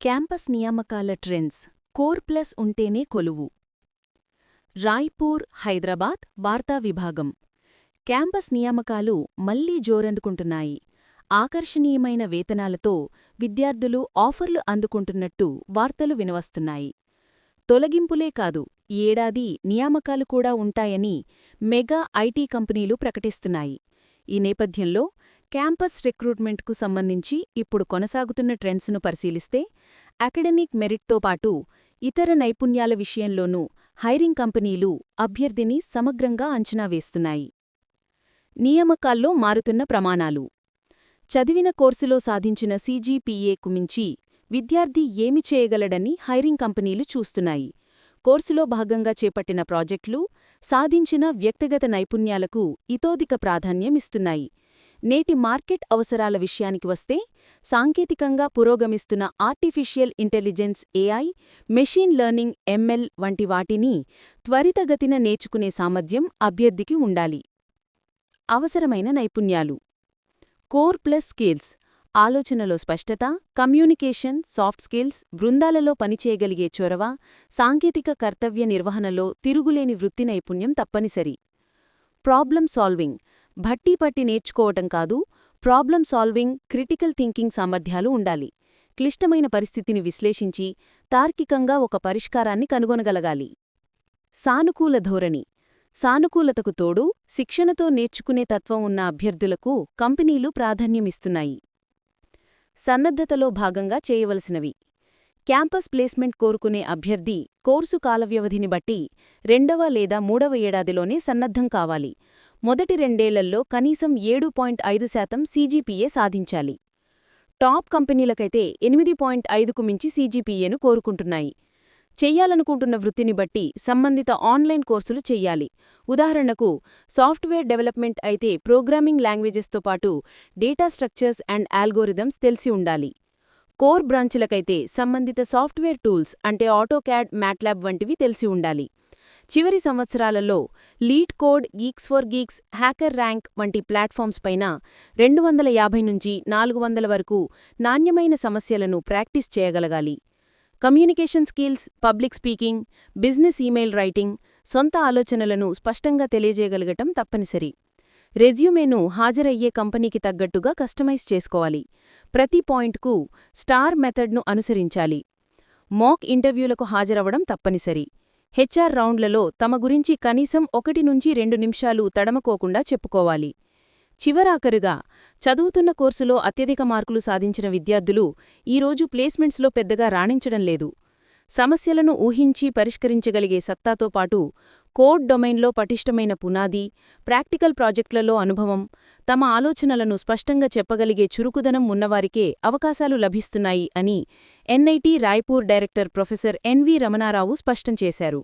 Campus నియామకాల trends core plus ఉంటేనే కొలువు. రాయ్పూర్ హైదరాబాద్ వార్తా విభాగం. క్యాంపస్ నియామకాలు మళ్ళీ జోరందుకుంటున్నాయి. ఆకర్షణీయమైన వేతనాలతో విద్యార్థులు ఆఫర్లు అందుకుంటున్నట్టు వార్తలు వినవస్తున్నాయి. తొలగింపులే కాదు ఈ ఏడాది నియామకాలు కూడా ఉంటాయని మెగా ఐటీ కంపెనీలు ప్రకటిస్తున్నాయి. ఈ నేపథ్యంలో క్యాంపస్ రిక్రూట్మెంట్కు సంబంధించి ఇప్పుడు కొనసాగుతున్న ట్రెండ్స్ను పరిశీలిస్తే అకాడమిక్ మెరిట్తో పాటు ఇతర నైపుణ్యాల విషయంలోనూ హైరింగ్ కంపెనీలు అభ్యర్థిని సమగ్రంగా అంచనా వేస్తున్నాయి. నియామకాల్లో మారుతున్న ప్రమాణాలు. చదివిన కోర్సులో సాధించిన సీజీపీఏకు మించి విద్యార్థి ఏమి చేయగలడని హైరింగ్ కంపెనీలు చూస్తున్నాయి. కోర్సులో భాగంగా చేపట్టిన ప్రాజెక్టులు సాధించిన వ్యక్తిగత నైపుణ్యాలకు ఇతోధిక ప్రాధాన్యమిస్తున్నాయి. నేటి మార్కెట్ అవసరాల విషయానికి వస్తే సాంకేతికంగా పురోగమిస్తున్న artificial intelligence A I machine learning M L వంటి వాటిని త్వరితగతిన నేర్చుకునే సామర్థ్యం అభ్యర్థికి ఉండాలి. అవసరమైన నైపుణ్యాలు. కోర్ ప్లస్ స్కిల్స్ ఆలోచనలో స్పష్టత కమ్యూనికేషన్ సాఫ్ట్ స్కిల్స్ బృందాలలో పనిచేయగలిగే చొరవ సాంకేతిక కర్తవ్య నిర్వహణలో తిరుగులేని వృత్తి నైపుణ్యం తప్పనిసరి. ప్రాబ్లం సాల్వింగ్ భట్టీపట్టి నేర్చుకోవటం కాదు ప్రాబ్లం సాల్వింగ్ క్రిటికల్ థింకింగ్ సామర్థ్యాలు ఉండాలి. క్లిష్టమైన పరిస్థితిని విశ్లేషించి తార్కికంగా ఒక పరిష్కారాన్ని కనుగొనగలగాలి. సానుకూల ధోరణి. సానుకూలతకు తోడు శిక్షణతో నేర్చుకునే తత్వం ఉన్న అభ్యర్థులకు కంపెనీలు ప్రాధాన్యమిస్తున్నాయి. సన్నద్ధతలో భాగంగా చేయవలసినవి. క్యాంపస్ ప్లేస్మెంట్ కోరుకునే అభ్యర్థి కోర్సు కాలవ్యవధిని బట్టి రెండవ లేదా మూడవ ఏడాదిలోనే సన్నద్ధం కావాలి. మొదటి రెండేళ్ళలో కనీసం ఏడు పాయింట్ ఐదు శాతం సీజీపీఏ సాధించాలి. టాప్ కంపెనీలకైతే ఎనిమిది పాయింట్ ఐదుకు మించి సీజీపీఏను కోరుకుంటున్నాయి. చెయ్యాలనుకుంటున్న వృత్తిని బట్టి సంబంధిత ఆన్లైన్ కోర్సులు చెయ్యాలి ఉదాహరణకు సాఫ్ట్వేర్ డెవలప్మెంట్ అయితే ప్రోగ్రామింగ్ లాంగ్వేజెస్తో పాటు డేటా స్ట్రక్చర్స్ అండ్ ఆల్గోరిథమ్స్ తెలిసి ఉండాలి. కోర్ బ్రాంచ్లకైతే సంబంధిత సాఫ్ట్వేర్ టూల్స్ అంటే ఆటోక్యాడ్ మ్యాట్లాబ్ వంటివి తెలిసి ఉండాలి. చివరి సంవత్సరాలలో LeetCode Geeks for Geeks HackerRank వంటి ప్లాట్ఫామ్స్ పైన రెండు వందల యాభై నుంచి నాలుగు వందల వరకు నాణ్యమైన సమస్యలను ప్రాక్టీస్ చేయగలగాలి. Communication skills public speaking business email writing సొంత ఆలోచనలను స్పష్టంగా తెలియజేయగలగటం తప్పనిసరి. రెజ్యూమేను హాజరయ్యే కంపెనీకి తగ్గట్టుగా కస్టమైజ్ చేసుకోవాలి. ప్రతి పాయింట్కు స్టార్ మెథడ్ను అనుసరించాలి. మాక్ ఇంటర్వ్యూలకు హాజరవడం తప్పనిసరి. హెచ్ఆర్ రౌండ్లలో తమ గురించి కనీసం ఒకటి నుంచి రెండు నిమిషాలు తడమకోకుండా చెప్పుకోవాలి. చివరాఖరుగా చదువుతున్న కోర్సులో అత్యధిక మార్కులు సాధించిన విద్యార్థులు ఈరోజు ప్లేస్మెంట్స్లో పెద్దగా రాణించడం లేదు. సమస్యలను ఊహించి పరిష్కరించగలిగే సత్తాతో పాటు కోడ్ డొమైన్లో పటిష్టమైన పునాది ప్రాక్టికల్ ప్రాజెక్టులలో అనుభవం తమ ఆలోచనలను స్పష్టంగా చెప్పగలిగే చురుకుదనం ఉన్నవారికే అవకాశాలు లభిస్తున్నాయి అని N I T Raipur director professor N V Ramana Rao స్పష్టం చేశారు.